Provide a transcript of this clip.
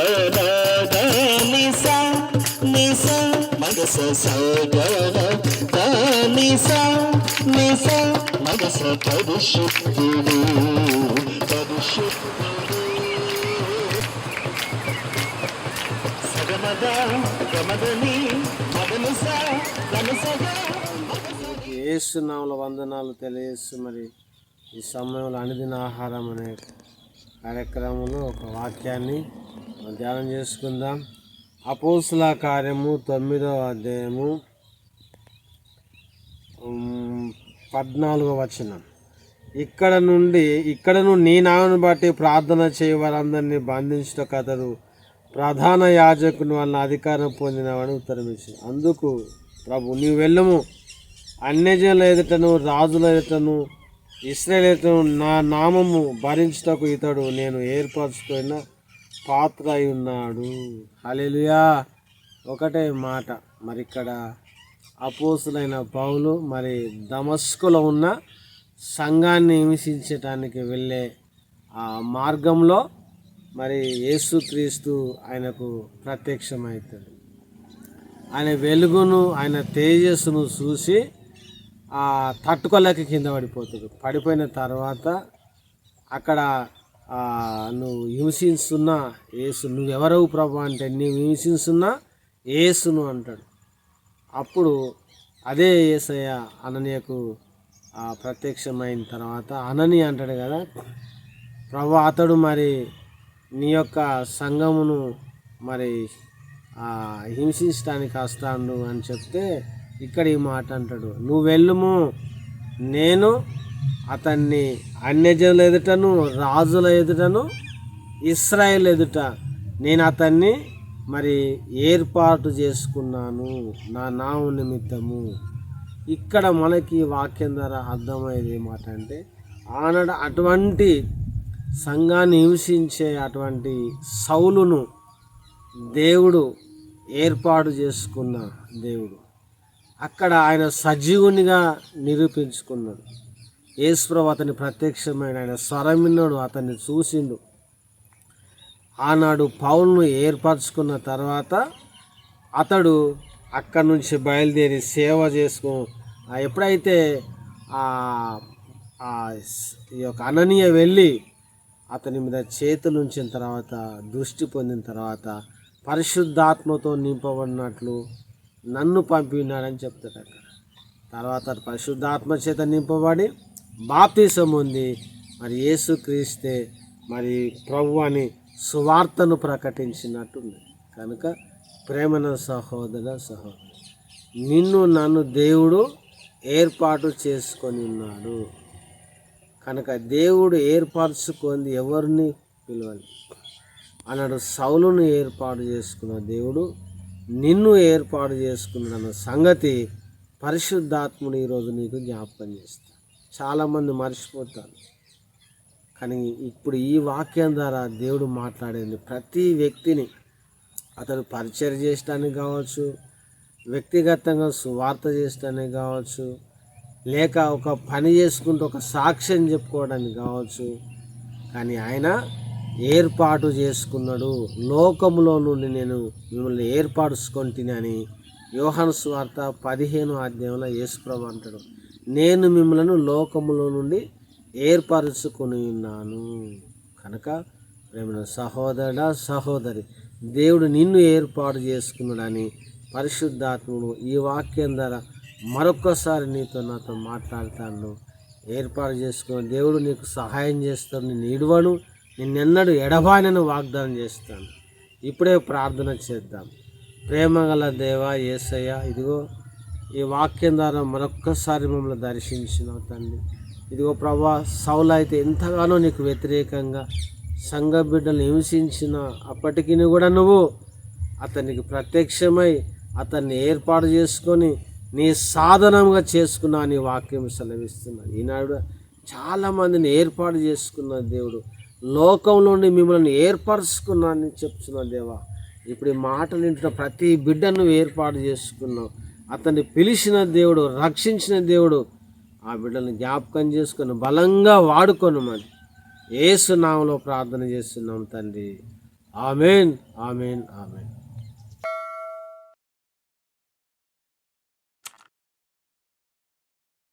గ నిస మగస మగస సగమద గమదని ఏసునాముల వందనాలు తెలియజేస్తూ మరి ఈ సమయంలో అనుదిన ఆహారం అనే కార్యక్రమంలో ఒక వాక్యాన్ని ధ్యానం చేసుకుందాం. అపోసుల కార్యము తొమ్మిదవ అధ్యాయము పద్నాలుగో పద్నాలుగవ వచనం. ఇక్కడ నుండి ఇక్కడను నీ నామను బట్టి ప్రార్థన చేయ వారందరినీ బంధించుట కథలు. ప్రధాన యాజకుని వలన అధికారం పొందినవాడు ఉత్తరమిచ్చింది అందుకు ప్రభు నీవు వెళ్ళము. అన్యజనుల ఎదుటను రాజుల ఎదుటను ఇస్రాయల్ ఎదుటను నా నామము భరించుటకు ఇతడు నేను ఏర్పరచుకున్న పాత్ర అయి ఉన్నాడు హలెలుయా ఒకటే మాట. మరి ఇక్కడ అపోసులైన పౌలు మరి దమస్కులో ఉన్న సంఘాన్ని హింసించటానికి వెళ్ళే ఆ మార్గంలో మరి యేసుక్రీస్తు ఆయనకు ప్రత్యక్షమవుతాడు. ఆయన వెలుగును ఆయన తేజస్సును చూసి ఆ తట్టుకోలేక కింద పడిపోతాడు. పడిపోయిన తర్వాత అక్కడ నువ్వు హింసిస్తున్నా ఏసు నువ్వెవరవు ప్రభు అంటే నీవు హింసిస్తున్నా ఏసును అంటాడు. అప్పుడు అదే ఏసయ్య అననీయకు ప్రత్యక్షమైన తర్వాత అనని అంటాడు కదా ప్రభు అతడు మరి నీ యొక్క సంఘమును మరి హింసించడానికి వస్తాడు అని చెప్తే ఇక్కడ ఈ మాట అంటాడు. నువ్వు వెళ్ళుము నేను అతన్ని అన్యజనుల ఎదుటను రాజుల ఎదుటను ఇస్రాయేల్ ఎదుట నేను అతన్ని మరి ఏర్పాటు చేసుకున్నాను నా నామ నిమిత్తము. ఇక్కడ మనకి వాక్యం ద్వారా అర్థమయ్యేది ఏమాట అంటే ఆనాడు అటువంటి సంఘాన్ని హింసించే అటువంటి సౌలును దేవుడు ఏర్పాటు చేసుకున్న దేవుడు. అక్కడ ఆయన సజీవునిగా నిరూపించుకున్నాడు. యేసుప్రభు అతని ప్రత్యక్షమైన ఆయన స్వరమిన్నాడు అతన్ని చూసిండు. ఆనాడు పౌలను ఏర్పరచుకున్న తర్వాత అతడు అక్కడి నుంచి బయలుదేరి సేవ చేసుకో ఎప్పుడైతే ఆ ఈ యొక్క అననీయ వెళ్ళి అతని మీద చేతులు ఉంచిన తర్వాత దృష్టి పొందిన తర్వాత పరిశుద్ధాత్మతో నింపబడినట్లు నన్ను పంపినాడని చెప్తాడు అక్కడ. తర్వాత పరిశుద్ధాత్మ చేత నింపబడి బాప్తీసం ఉంది. మరి యేసుక్రీస్తే మరి ప్రభు అని సువార్తను ప్రకటించినట్టుంది. కనుక ప్రేమన సహోదర సహోదరు నిన్ను నన్ను దేవుడు ఏర్పాటు చేసుకొని ఉన్నాడు. కనుక దేవుడు ఏర్పరచుకుంది ఎవరిని పిలవాలి? అన్నాడు సౌలును ఏర్పాటు చేసుకున్న దేవుడు నిన్ను ఏర్పాటు చేసుకున్నాడు అన్న సంగతి పరిశుద్ధాత్ముడు ఈరోజు నీకు జ్ఞాపకం చేస్తాడు. చాలామంది మర్చిపోతారు. కానీ ఇప్పుడు ఈ వాక్యం ద్వారా దేవుడు మాట్లాడేది ప్రతి వ్యక్తిని అతను పరిచయం చేయడానికి కావచ్చు వ్యక్తిగతంగా సువార్త చేయడానికి కావచ్చు లేక ఒక పని చేసుకుంటూ ఒక సాక్ష్యం చెప్పుకోవడానికి కావచ్చు కానీ ఆయన ఏర్పాటు చేసుకున్నాడు. లోకంలో నుండి నేను మిమ్మల్ని ఏర్పరచుకుంటుని అని యోహాను స్వార్త పదిహేను అధ్యాయంలో యేసుప్రభు అంటాడు. నేను మిమ్మలను లోకములో నుండి ఏర్పరచుకొని ఉన్నాను. కనుక ప్రేమ సహోదరుడా సహోదరి దేవుడు నిన్ను ఏర్పాటు చేసుకున్నాడని పరిశుద్ధాత్ముడు ఈ వాక్యం ద్వారా మరొక్కసారి నీతో నాతో మాట్లాడతాను. ఏర్పాటు చేసుకున్న దేవుడు నీకు సహాయం చేస్తాడు నేను ఇడవను నిన్నెన్నడూ ఎడబానని వాగ్దానం చేస్తాను ఇప్పుడే ప్రార్థన చేద్దాం. ప్రేమగల దేవ ఏసయ్య ఇదిగో ఈ వాక్యం ద్వారా మరొక్కసారి మమ్మల్ని దర్శించిన తండ్రి. ఇదిగో ప్రభా సౌలు అయితే ఎంతగానో నీకు వ్యతిరేకంగా సంఘ బిడ్డలు హింసించిన అప్పటికి కూడా నువ్వు అతనికి ప్రత్యక్షమై అతన్ని ఏర్పాటు చేసుకొని నీ సాధనంగా చేసుకున్నా నీ వాక్యం సెలవిస్తున్నాను ఈనాడు చాలామందిని ఏర్పాటు చేసుకున్న దేవుడు లోకంలో నుండి మిమ్మల్ని ఏర్పరచుకున్నానని చెప్తున్నా దేవా. ఇప్పుడు ఈ మాటలు వింటున్న ప్రతి బిడ్డను ఏర్పాటు చేసుకున్నావు. అతన్ని పిలిచిన దేవుడు రక్షించిన దేవుడు ఆ బిడ్డలను జ్ఞాపకం చేసుకొని బలంగా వాడుకొని మరి ఏసునామలో ప్రార్థన చేస్తున్నాం తండ్రి. Amen amen amen.